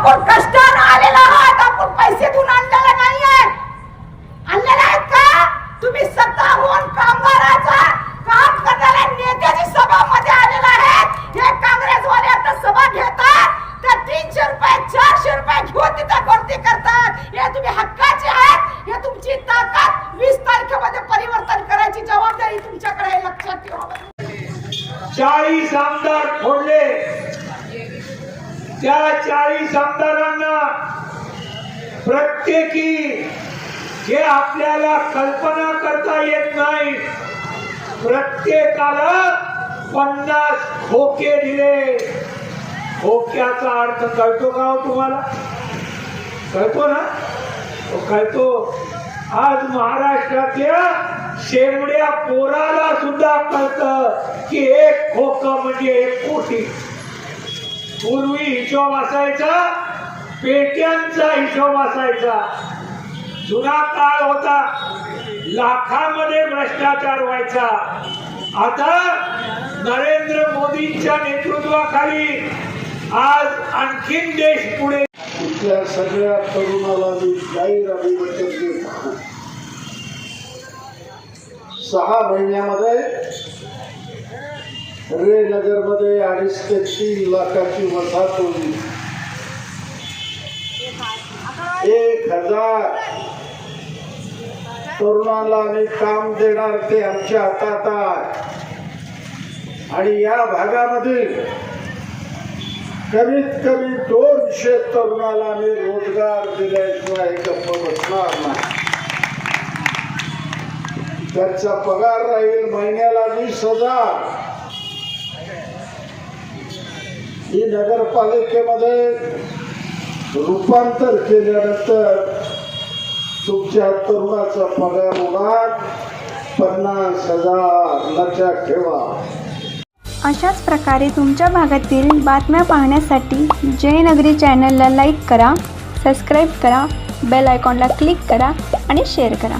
आपण कष्टानं आलेला आहात. आपण पैसे देऊन आणलेला नाही आणलेला आहेत का? तुम्ही स्वतःहून कामगाराचा काम करणाऱ्या नेत्याची सभामध्ये आलेला आहेत. हे काँग्रेसवाले आता सभा घेतात. तर तीनशे रुपये चारशे रुपये घेऊन तिथं गर्दी करतात. हे तुम्ही हक्काचे आहेत. हे तुमची ताकद वीस तारखेमध्ये परिवर्तन करायची जबाबदारी तुमच्याकडे लक्षात ठेवा. चाळीस आमदार फोडले. त्या चाळीस आमदारांना प्रत्येकी जे आपल्याला कल्पना करता येत नाही प्रत्येकाला पन्नास खोके दिले. खोक्याचा अर्थ कळतो का हो तुम्हाला? कळतो ना? तो कळतो. आज महाराष्ट्रातल्या शेवड्या पोराला सुद्धा कळत की एक खोक म्हणजे एक कोटी. पूर्वी हिशोब असायचा पेट्यांचा हिशोब असायचा. जुना काळ होता लाखामध्ये भ्रष्टाचार व्हायचा. आता नरेंद्र मोदींच्या नेतृत्वाखाली आज आणखीन देश पुढे इथल्या सगळ्या तरुणाला मी जाहीर अभिवादन देतो. सहा महिन्यामध्ये रे नगरमध्ये अडीच ते तीन लाखाची वसाहत होती. एक हजार. तरुणाला आम्ही काम देणार ते आमच्या हातात आहे. आणि या भागामध्ये कमीत कमी दोनशे तरुणाला आम्ही रोजगार दिल्याशिवाय गप्प बसणार नाही. त्यांचा पगार राहील महिन्याला वीस हजार. ही नगरपालिकेमध्ये रूपांतर केल्यानंतर तुमच्या तरुणाचा पगार होणार पन्नास हजार लक्षात ठेवा. अशाच प्रकारे तुमच्या भागातील बातम्या पाहण्यासाठी जयनगरी चॅनलला लाईक करा सबस्क्राईब करा बेल आयकॉनला क्लिक करा आणि शेअर करा.